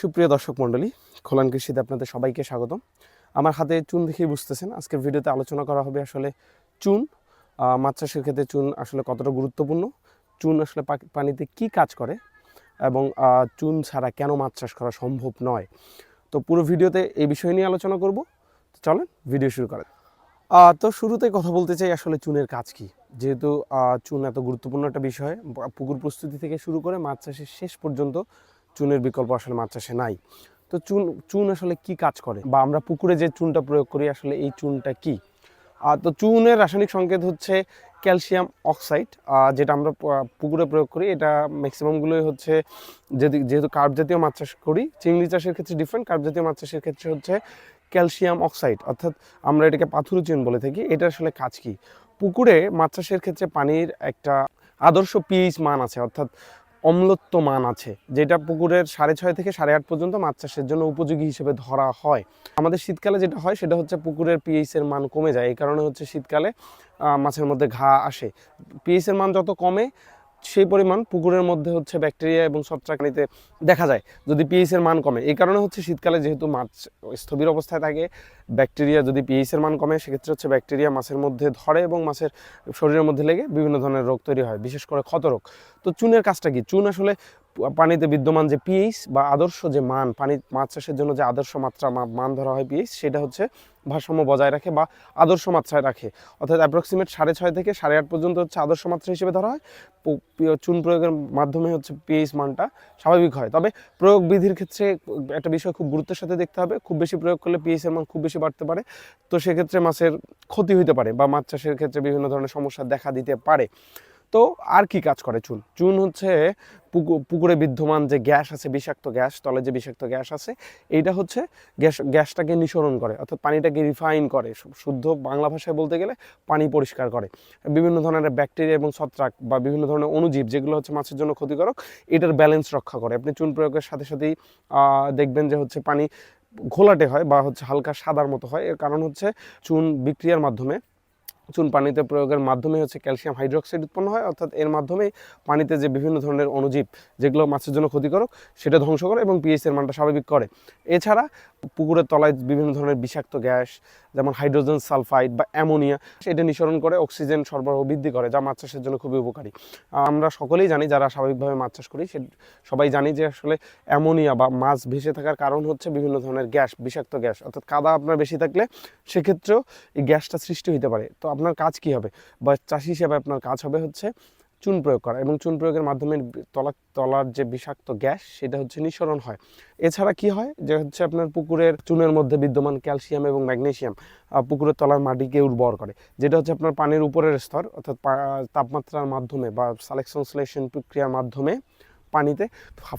সুপ্রিয় দর্শক মণ্ডলী, খোলান কৃষিতে আপনাদের সবাইকে স্বাগতম। আমার হাতে চুন দেখেই বুঝতেছেন, আজকের ভিডিওতে আলোচনা করা হবে আসলে চুন মাছ চাষের ক্ষেত্রে চুন আসলে কতটা গুরুত্বপূর্ণ, চুন আসলে পানিতে কি কাজ করে এবং চুন ছাড়া কেন মাছ চাষ করা সম্ভব নয়। তো পুরো ভিডিওতে এই বিষয় নিয়ে আলোচনা করব। চলেন, ভিডিও শুরু করেন তো শুরুতে কথা বলতে চাই আসলে চুনের কাজ কি? যেহেতু চুন এত গুরুত্বপূর্ণ একটা বিষয়, পুকুর প্রস্তুতি থেকে শুরু করে মাছ চাষের শেষ পর্যন্ত চুনের বিকল্প আসলে মাছ চাষে নাই। তো চুন চুন আসলে কি কাজ করে? বা আমরা পুকুরে যে চুনটা প্রয়োগ করি আসলে এই চুনটা কি? আহ, তো চুনের রাসায়নিক সংকেত হচ্ছে ক্যালসিয়াম অক্সাইড যেটা আমরা পুকুরে প্রয়োগ করি। এটা ম্যাক্সিমামগুলোই হচ্ছে যেহেতু কার্প জাতীয় মাছ চাষ করি চিংড়ি চাষের ক্ষেত্রে ডিফারেন্ট কার্প জাতীয় মাছ চাষের ক্ষেত্রে হচ্ছে ক্যালসিয়াম অক্সাইড। অর্থাৎ আমরা এটাকে পাথুরু চুন বলে থাকি। এটা আসলে কাজ কি? পুকুরে মাছ চাষের ক্ষেত্রে পানির একটা আদর্শ পিএইচ মান আছে। অর্থাৎ অম্লত্ব মান আছে, যেটা পুকুরের সাড়ে ছয় থেকে সাড়ে আট পর্যন্ত মাছ চাষের জন্য উপযোগী হিসেবে ধরা হয়। আমাদের শীতকালে যেটা হয়, সেটা হচ্ছে পুকুরের পিএইচের মান কমে যায়। এই কারণে হচ্ছে শীতকালে মাছের মধ্যে ঘা আসে। পিএইচের মান যত কমে সেই পরিমাণ পুকুরের মধ্যে হচ্ছে ব্যাকটেরিয়া এবং ছত্রাকনিতে দেখা যায়, যদি পিএইচের মান কমে। এই কারণে হচ্ছে শীতকালে যেহেতু মাছ স্থবির অবস্থায় থাকে, ব্যাকটেরিয়া যদি পিএইচের মান কমে, সেক্ষেত্রে হচ্ছে ব্যাকটেরিয়া মাছের মধ্যে ধরে এবং মাছের শরীরের মধ্যে লেগে বিভিন্ন ধরনের রোগ তৈরি হয়, বিশেষ করে ক্ষতরোগ তো চুনের কাজটা কি? চুন আসলে পানিতে বিদ্যমান যে পিএইচ বা আদর্শ যে মান, পানি মাছ চাষের জন্য যে আদর্শ মাত্রা মান ধরা হয় পিএইচ সেটা হচ্ছে ভারসাম্য বজায় রাখে বা আদর্শ মাত্রায় রাখে। অর্থাৎ অ্যাপ্রক্সিমেট সাড়ে ছয় থেকে সাড়ে আট পর্যন্ত হচ্ছে আদর্শ মাত্রা হিসেবে ধরা হয়। চুন প্রয়োগের মাধ্যমে হচ্ছে পিএইচ মানটা স্বাভাবিক হয়। তবে প্রয়োগ বিধির ক্ষেত্রে একটা বিষয় খুব গুরুত্বের সাথে দেখতে হবে, খুব বেশি প্রয়োগ করলে পিএইচ এর মান খুব বেশি বাড়তে পারে। তো সেক্ষেত্রে মাছের ক্ষতি হতে পারে বা মাছ চাষের ক্ষেত্রে বিভিন্ন ধরনের সমস্যা দেখা দিতে পারে। তো আর কি কাজ করে চুন? চুন হচ্ছে পুকু- পুকুরে বিদ্যমান যে গ্যাস আছে, বিষাক্ত গ্যাস, তলে যে বিষাক্ত গ্যাস আছে, এইটা হচ্ছে গ্যাস, গ্যাসটাকে নিঃসরণ করে, অর্থাৎ পানিটাকে রিফাইন করে শুদ্ধ বাংলা ভাষায় বলতে গেলে পানি পরিষ্কার করে। বিভিন্ন ধরনের ব্যাকটেরিয়া এবং ছত্রাক বা বিভিন্ন ধরনের অণুজীব, যেগুলো হচ্ছে মাছের জন্য ক্ষতিকারক, এটার ব্যালেন্স রক্ষা করে। আপনি চুন প্রয়োগের সাথে সাথেই দেখবেন যে হচ্ছে পানি ঘোলাটে হয় বা হচ্ছে হালকা সাদার মতো হয়। এর কারণ হচ্ছে চুন বিক্রিয়ার মাধ্যমে চুন পানিতে প্রয়োগের মাধ্যমে হচ্ছে ক্যালসিয়াম হাইড্রোক্সাইড উৎপন্ন হয়, অর্থাৎ এর মাধ্যমে পানিতে যে বিভিন্ন ধরনের অণুজীব যেগুলো মাছের জন্য ক্ষতিকারক, সেটা ধ্বংস করে এবং পিএইচ এর মানটা স্বাভাবিক করে। এছাড়া পুকুরের তলায় বিভিন্ন ধরনের বিষাক্ত গ্যাস, যেমন হাইড্রোজেন সালফাইড বা অ্যামোনিয়া, সেটা নিঃসরণ করে অক্সিজেন সরবরাহ বৃদ্ধি করে, যা মাছ চাষের জন্য খুবই উপকারী। আমরা সকলেই জানি, যারা স্বাভাবিকভাবে মাছ চাষ করি, সে সবাই জানি যে আসলে অ্যামোনিয়া বা মাছ ভেসে থাকার কারণ হচ্ছে বিভিন্ন ধরনের গ্যাস, বিষাক্ত গ্যাস, অর্থাৎ কাদা আপনার বেশি থাকলে সেক্ষেত্রেও এই গ্যাসটা সৃষ্টি হতে পারে। তো আপনার কাজ কি হবে? বা চাষি হিসেবে আপনার কাজ হবে হচ্ছে চুন প্রয়োগ করা এবং চুন প্রয়োগের মাধ্যমে তলা, তলার যে বিষাক্ত গ্যাস সেটা হচ্ছে নিঃসরণ হয়। এছাড়া কি হয়? যে হচ্ছে আপনার পুকুরের চুনের মধ্যে বিদ্যমান ক্যালসিয়াম এবং ম্যাগনেশিয়াম পুকুরের তলার মাটিকে উর্বর করে। যেটা হচ্ছে আপনার পানির উপরের স্তর, অর্থাৎ তাপমাত্রার মাধ্যমে বা সালেকশনসলেশন প্রক্রিয়ার মাধ্যমে পানিতে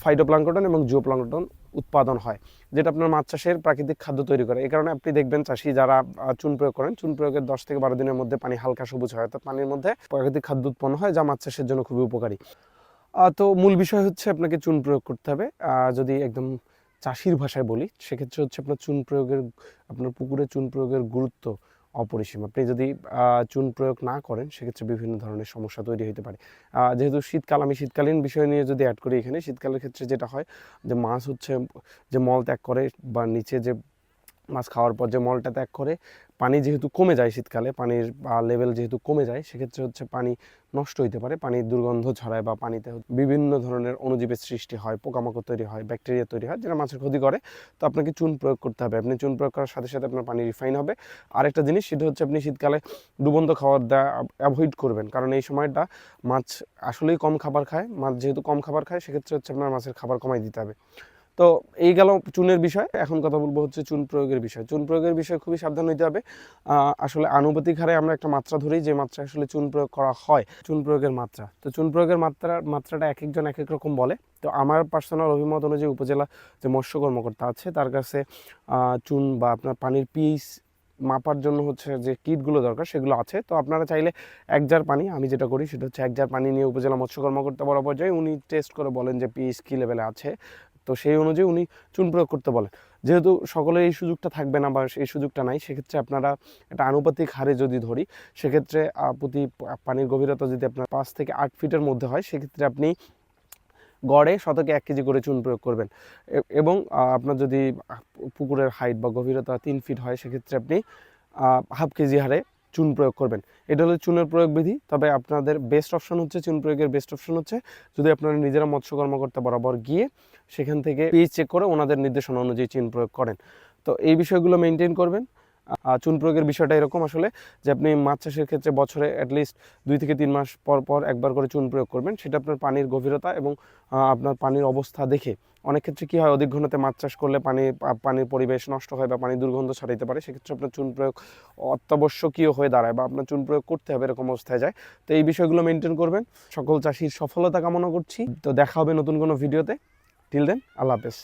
ফাইটোপ্লাঙ্কটন এবং জিওপ্লাঙ্কটন উৎপাদন হয়, যেটা আপনার মাছ চাষের প্রাকৃতিক খাদ্য তৈরি করে। এই কারণে আপনি দেখবেন চাষি যারা চুন প্রয়োগ করেন, চুন প্রয়োগের দশ থেকে বারো দিনের মধ্যে পানি হালকা সবুজ হয়। অর্থাৎ পানির মধ্যে প্রাকৃতিক খাদ্য উৎপন্ন হয়, যা মাছ চাষের জন্য খুবই উপকারী। তো মূল বিষয় হচ্ছে আপনাকে চুন প্রয়োগ করতে হবে। যদি একদম চাষির ভাষায় বলি, সেক্ষেত্রে হচ্ছে আপনার চুন প্রয়োগের, আপনার পুকুরে চুন প্রয়োগের গুরুত্ব অপরিসীম। আপনি যদি চুন প্রয়োগ না করেন, সেক্ষেত্রে বিভিন্ন ধরনের সমস্যা তৈরি হতে পারে। যেহেতু শীতকাল, আমি শীতকালীন বিষয় নিয়ে যদি অ্যাড করি এখানে, শীতকালের ক্ষেত্রে যেটা হয় যে মাছ হচ্ছে যে মল ত্যাগ করে বা নিচে যে মাছ খাওয়ার পর যে মলটা ত্যাগ করে, পানি যেহেতু কমে যায় শীতকালে, পানির লেভেল যেহেতু কমে যায়, সেক্ষেত্রে হচ্ছে পানি নষ্ট হতে পারে, পানির দুর্গন্ধ ছড়ায় বা পানিতে বিভিন্ন ধরনের অণুজীবের সৃষ্টি হয়, পোকামাকড় তৈরি হয় ব্যাকটেরিয়া তৈরি হয়, যেটা মাছের ক্ষতি করে। তো আপনাকে চুন প্রয়োগ করতে হবে। আপনি চুন প্রয়োগ করার সাথে সাথে আপনার পানি রিফাইন হবে। আরেকটা জিনিস, সেটা হচ্ছে আপনি শীতকালে ডুবন্ত খাবার দেওয়া অ্যাভয়েড করবেন। কারণ এই সময়টা মাছ আসলেই কম খাবার খায়, মাছ যেহেতু কম খাবার খায়, সেক্ষেত্রে হচ্ছে আপনার মাছের খাবার কমাই দিতে হবে। তো এই গেল চুনের বিষয়। এখন কথা বলব হচ্ছে চুন প্রয়োগের বিষয়। চুন প্রয়োগের বিষয়ে খুবই সাবধান হইতে হবে। আসলে আনুপাতিক হারে আমরা একটা মাত্রা ধরি যে মাত্রা আসলে চুন প্রয়োগ করা হয়। চুন প্রয়োগের মাত্রা। তো চুন প্রয়োগের মাত্রা, মাত্রাটা এক একজন এক এক রকম বলে। তো আমার পার্সোনাল অভিমত অনুযায়ী উপজেলা যে মৎস্য কর্মকর্তা আছে, তার কাছে চুন বা আপনার পানির পিএইচ মাপার জন্য হচ্ছে যে কিটগুলো দরকার, সেগুলো আছে। তো আপনারা চাইলে এক জার পানি, আমি যেটা করি সেটা হচ্ছে এক জার পানি নিয়ে উপজেলা মৎস্য কর্মকর্তা বরাবর যাই। উনি টেস্ট করে বলেন যে পিএইচ কী লেভেলে আছে। তো সেই অনুযায়ী উনি চুন প্রয়োগ করতে বলেন। যেহেতু সকলের এই সুযোগটা থাকবে না বা এই সুযোগটা নাই, সেক্ষেত্রে আপনারা একটা আনুপাতিক হারে যদি ধরি, সেক্ষেত্রে প্রতি পানির গভীরতা যদি আপনার পাঁচ থেকে আট ফিটের মধ্যে হয়, সেক্ষেত্রে আপনি গড়ে শতকে এক কেজি করে চুন প্রয়োগ করবেন। এবং আপনার যদি পুকুরের হাইট বা গভীরতা তিন ফিট হয়, সেক্ষেত্রে আপনি হাফ কেজি হারে চুন প্রয়োগ করবেন। এটা হলো চুনের প্রয়োগ বিধি, তবে আপনাদের বেস্ট অপশন হচ্ছে, চুন প্রয়োগের বেস্ট অপশন হচ্ছে, যদি আপনারা নিজেরা মৎস্য কর্মকর্তা বরাবর গিয়ে সেখান থেকে পিএইচ চেক করে ওনাদের নির্দেশনা অনুযায়ী চুন প্রয়োগ করেন। তো এই বিষয়গুলো মেনটেন করবেন। চুন প্রয়োগের বিষয়টা এরকম আসলে যে আপনি মাছ চাষের ক্ষেত্রে বছরে অ্যাটলিস্ট দুই থেকে তিন মাস পর পর একবার করে চুন প্রয়োগ করবেন। সেটা আপনার পানির গভীরতা এবং আপনার পানির অবস্থা দেখে। অনেক ক্ষেত্রে কী হয়, অধিক ঘনতে মাছ চাষ করলে পানি পানির পরিবেশ নষ্ট হয় বা পানি দুর্গন্ধ ছড়াইতে পারে। সেক্ষেত্রে আপনার চুন প্রয়োগ অত্যাবশ্যকীয় হয়ে দাঁড়ায় বা আপনার চুন প্রয়োগ করতে হবে এরকম অবস্থায় যায়। তো এই বিষয়গুলো মেনটেন করবেন। সকল চাষির সফলতা কামনা করছি। তো দেখা হবে নতুন কোনো ভিডিওতে। টিল দেন আল্লাহ হাফেজ।